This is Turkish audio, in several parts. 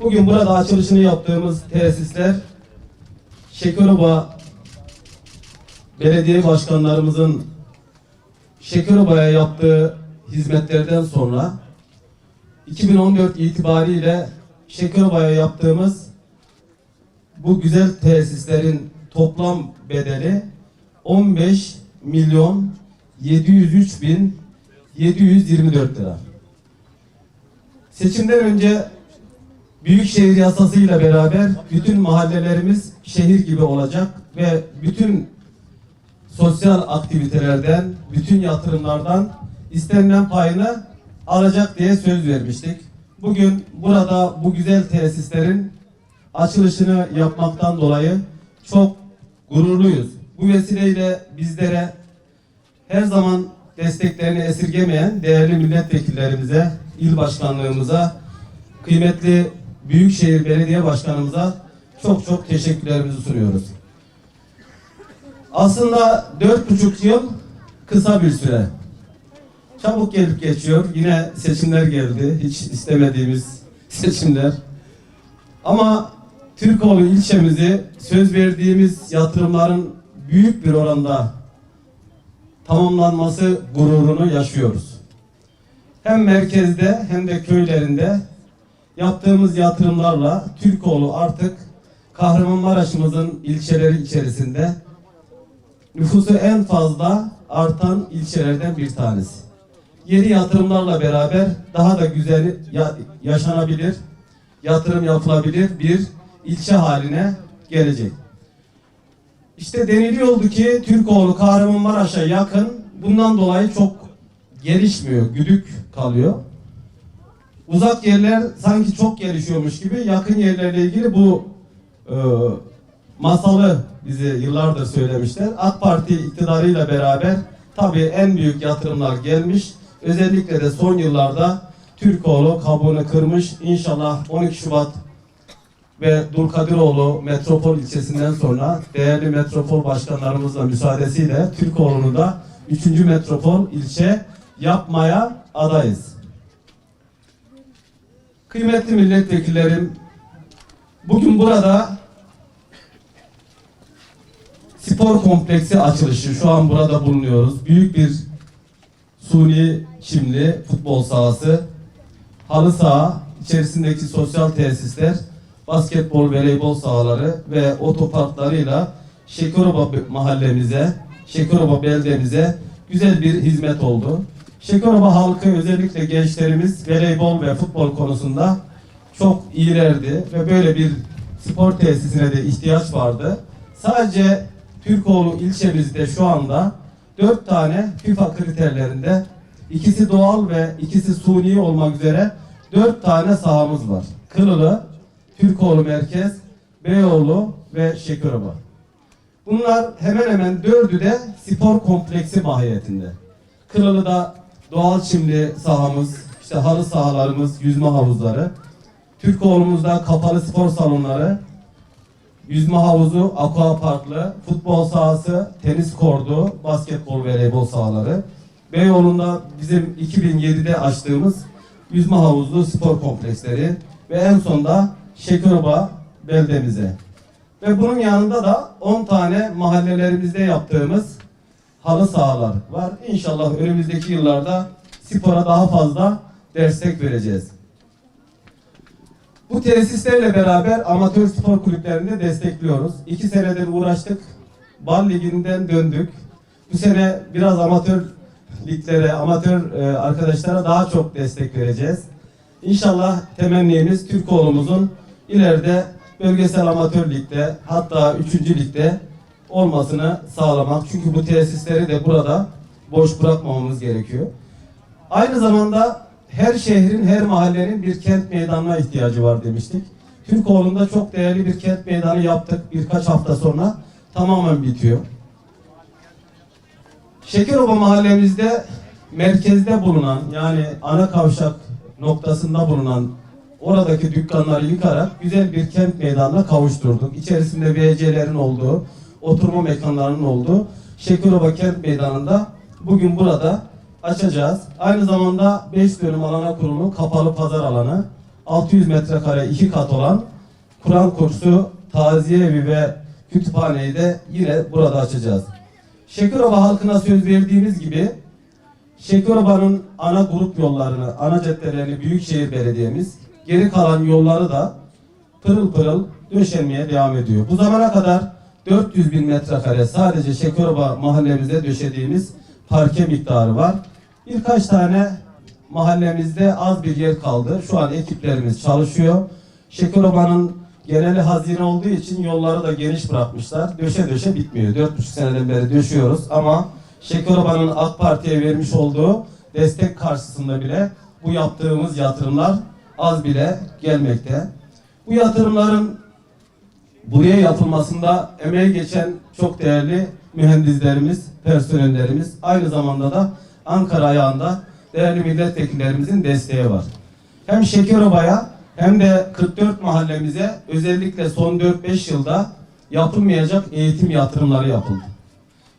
Bugün burada açılışını yaptığımız tesisler Şekeroba belediye başkanlarımızın Şekeroba'ya yaptığı hizmetlerden sonra 2014 itibariyle Şekeroba'ya yaptığımız bu güzel tesislerin toplam bedeli 15 milyon 703 bin 724 lira. Seçimden önce Büyükşehir yasasıyla beraber bütün mahallelerimiz şehir gibi olacak ve bütün sosyal aktivitelerden, bütün yatırımlardan istenilen payını alacak diye söz vermiştik. Bugün burada bu güzel tesislerin açılışını yapmaktan dolayı çok gururluyuz. Bu vesileyle bizlere her zaman desteklerini esirgemeyen değerli milletvekillerimize, il başkanlığımıza, kıymetli Büyükşehir Belediye Başkanımıza çok çok teşekkürlerimizi sunuyoruz. Aslında dört buçuk yıl kısa bir süre. Çabuk gelip geçiyor. Yine seçimler geldi. Hiç istemediğimiz seçimler. Ama Türkoğlu ilçemizi söz verdiğimiz yatırımların büyük bir oranda tamamlanması gururunu yaşıyoruz. Hem merkezde hem de köylerinde yaptığımız yatırımlarla Türkoğlu artık Kahramanmaraş'ımızın ilçeleri içerisinde nüfusu en fazla artan ilçelerden bir tanesi. Yeni yatırımlarla beraber daha da güzel ya- yaşanabilir, yatırım yapılabilir bir ilçe haline gelecek. İşte deniliyordu ki Türkoğlu Kahramanmaraş'a yakın bundan dolayı çok gelişmiyor, güdük kalıyor. Uzak yerler sanki çok gelişiyormuş gibi yakın yerlerle ilgili bu e, masalı bize yıllardır söylemişler. AK Parti iktidarıyla beraber tabii en büyük yatırımlar gelmiş. Özellikle de son yıllarda Türkoğlu kabuğunu kırmış. İnşallah 12 Şubat ve Dulkadiroğlu Metropol ilçesinden sonra değerli metropol başkanlarımızla müsaadesiyle Türkoğlu'nu da 3. metropol ilçe yapmaya adayız. Kıymetli milletvekillerim, bugün burada spor kompleksi açılışı şu an burada bulunuyoruz. Büyük bir suni çimli futbol sahası, halı saha, içerisindeki sosyal tesisler, basketbol, voleybol sahaları ve otoparklarıyla Şekeroba mahallemize, Şekeroba beldemize güzel bir hizmet oldu. Şekeroba halkı özellikle gençlerimiz voleybol ve futbol konusunda çok iyilerdi ve böyle bir spor tesisine de ihtiyaç vardı. Sadece Türkoğlu ilçemizde şu anda dört tane FIFA kriterlerinde ikisi doğal ve ikisi suni olmak üzere dört tane sahamız var. Kılılı, Türkoğlu Merkez, Beyoğlu ve Şekeroba. Bunlar hemen hemen dördü de spor kompleksi mahiyetinde. Kılılı'da doğal çimli sahamız, işte halı sahalarımız, yüzme havuzları. Türkoğlu'muzda kapalı spor salonları, yüzme havuzu, aqua parklı, futbol sahası, tenis kordu, basketbol ve voleybol sahaları. Beyoğlu'nda bizim 2007'de açtığımız yüzme havuzlu spor kompleksleri ve en sonda Şekeroba beldemize. Ve bunun yanında da 10 tane mahallelerimizde yaptığımız halı sahalar var. İnşallah önümüzdeki yıllarda spora daha fazla destek vereceğiz. Bu tesislerle beraber amatör spor kulüplerini de destekliyoruz. İki senedir uğraştık. Bal Ligi'nden döndük. Bu sene biraz amatör liglere, amatör e, arkadaşlara daha çok destek vereceğiz. İnşallah temennimiz Türkoğlu'muzun ileride bölgesel amatör ligde hatta 3. ligde olmasını sağlamak. Çünkü bu tesisleri de burada boş bırakmamamız gerekiyor. Aynı zamanda her şehrin, her mahallenin bir kent meydanına ihtiyacı var demiştik. Türkoğlu'nda çok değerli bir kent meydanı yaptık birkaç hafta sonra tamamen bitiyor. Şekeroba mahallemizde merkezde bulunan yani ana kavşak noktasında bulunan oradaki dükkanları yıkarak güzel bir kent meydanına kavuşturduk. İçerisinde VC'lerin olduğu, oturma mekanlarının olduğu Şekeroba kent meydanında bugün burada açacağız. Aynı zamanda 5 dönüm alana kurulu kapalı pazar alanı 600 metrekare iki kat olan Kur'an kursu, taziye evi ve kütüphaneyi de yine burada açacağız. Şekerova halkına söz verdiğimiz gibi Şekerova'nın ana grup yollarını, ana caddelerini Büyükşehir Belediye'miz, geri kalan yolları da pırıl pırıl döşenmeye devam ediyor. Bu zamana kadar 400 bin metrekare sadece Şekerova mahallemizde döşediğimiz parke miktarı var. Birkaç tane mahallemizde az bir yer kaldı. Şu an ekiplerimiz çalışıyor. Şekerova'nın geneli hazine olduğu için yolları da geniş bırakmışlar. Döşe döşe bitmiyor. 4,5 seneden beri döşüyoruz ama Şekerova'nın AK Parti'ye vermiş olduğu destek karşısında bile bu yaptığımız yatırımlar az bile gelmekte. Bu yatırımların buraya yapılmasında emeği geçen çok değerli mühendislerimiz, personellerimiz, aynı zamanda da Ankara ayağında değerli milletvekillerimizin desteği var. Hem Şekerova'ya hem de 44 mahallemize özellikle son 4-5 yılda yapılmayacak eğitim yatırımları yapıldı.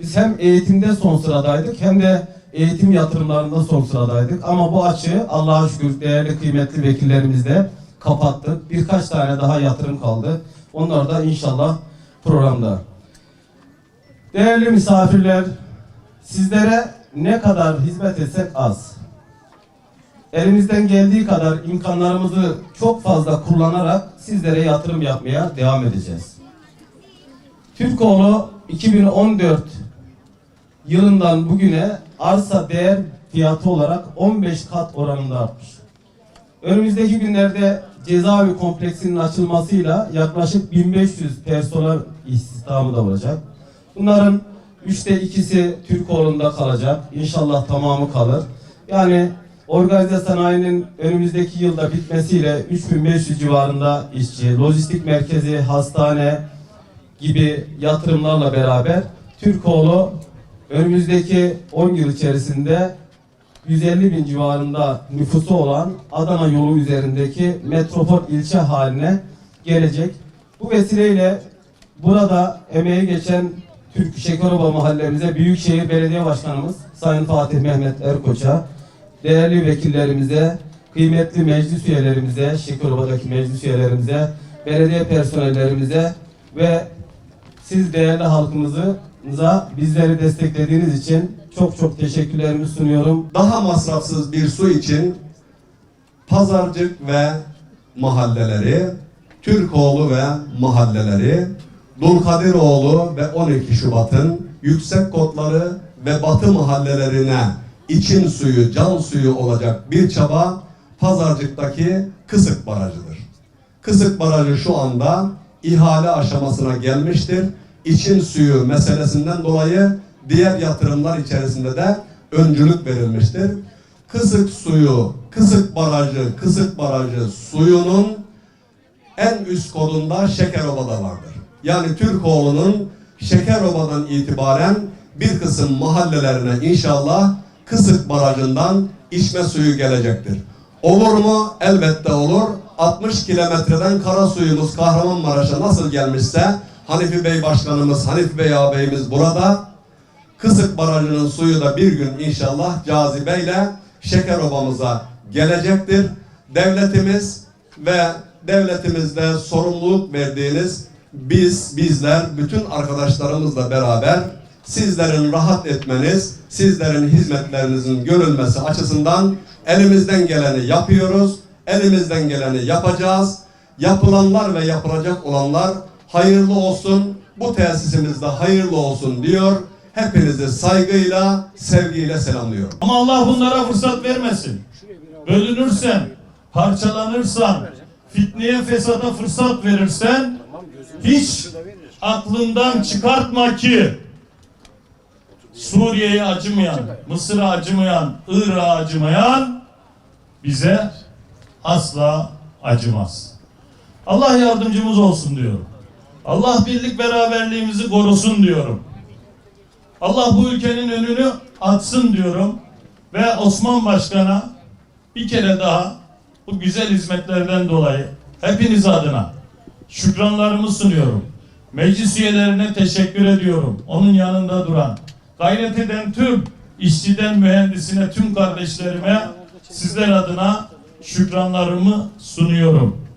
Biz hem eğitimde son sıradaydık hem de eğitim yatırımlarında son sıradaydık. Ama bu açığı Allah'a şükür değerli kıymetli vekillerimizle kapattık. Birkaç tane daha yatırım kaldı. Onlar da inşallah programda. Değerli misafirler, sizlere ne kadar hizmet etsek az. Elimizden geldiği kadar imkanlarımızı çok fazla kullanarak sizlere yatırım yapmaya devam edeceğiz. Türkoğlu 2014 yılından bugüne arsa değer fiyatı olarak 15 kat oranında artmış. Önümüzdeki günlerde cezaevi kompleksinin açılmasıyla yaklaşık 1500 personel istihdamı da olacak. Bunların üçte ikisi Türkoğlu'nda kalacak. İnşallah tamamı kalır. Yani organize sanayinin önümüzdeki yılda bitmesiyle 3500 civarında işçi, lojistik merkezi, hastane gibi yatırımlarla beraber Türkoğlu önümüzdeki 10 yıl içerisinde 150 bin civarında nüfusu olan Adana yolu üzerindeki metropol ilçe haline gelecek. Bu vesileyle burada emeği geçen Türk Şekerova mahallemize Büyükşehir Belediye Başkanımız Sayın Fatih Mehmet Erkoç'a, değerli vekillerimize, kıymetli meclis üyelerimize, Şekerova'daki meclis üyelerimize, belediye personellerimize ve siz değerli halkımıza bizleri desteklediğiniz için çok çok teşekkürlerimi sunuyorum. daha masrafsız bir su için Pazarcık ve mahalleleri, Türkoğlu ve mahalleleri, Dulkadiroğlu ve 12 Şubat'ın yüksek kodları ve batı mahallelerine için suyu, can suyu olacak bir çaba Pazarcık'taki Kısık Barajı'dır. Kısık Barajı şu anda ihale aşamasına gelmiştir. İçin suyu meselesinden dolayı diğer yatırımlar içerisinde de öncülük verilmiştir. Kısık suyu, Kısık Barajı, Kısık Barajı suyunun en üst kodunda Şekerova'da vardır. Yani Türkoğlu'nun Şekerova'dan itibaren bir kısım mahallelerine inşallah Kısık Barajı'ndan içme suyu gelecektir. Olur mu? Elbette olur. 60 kilometreden kara suyumuz Kahramanmaraş'a nasıl gelmişse Hanifi Bey Başkanımız, Hanifi Bey ağabeyimiz burada. Kısık Barajı'nın suyu da bir gün inşallah cazibeyle Şekerova'mıza gelecektir. Devletimiz ve devletimizde sorumluluk verdiğiniz biz, bizler, bütün arkadaşlarımızla beraber sizlerin rahat etmeniz, sizlerin hizmetlerinizin görülmesi açısından elimizden geleni yapıyoruz. Elimizden geleni yapacağız. Yapılanlar ve yapılacak olanlar hayırlı olsun. Bu tesisimizde hayırlı olsun diyor. Hepinizi saygıyla, sevgiyle selamlıyorum. Ama Allah bunlara fırsat vermesin. Bölünürsen, parçalanırsan, fitneye fesada fırsat verirsen hiç aklından çıkartma ki Suriye'ye acımayan, Mısır'a acımayan, Irak'a acımayan bize asla acımaz. Allah yardımcımız olsun diyorum. Allah birlik beraberliğimizi korusun diyorum. Allah bu ülkenin önünü açsın diyorum. Ve Osman Başkan'a bir kere daha bu güzel hizmetlerden dolayı hepiniz adına şükranlarımı sunuyorum. Meclis üyelerine teşekkür ediyorum. Onun yanında duran, gayret eden tüm işçiden mühendisine, tüm kardeşlerime sizler adına şükranlarımı sunuyorum.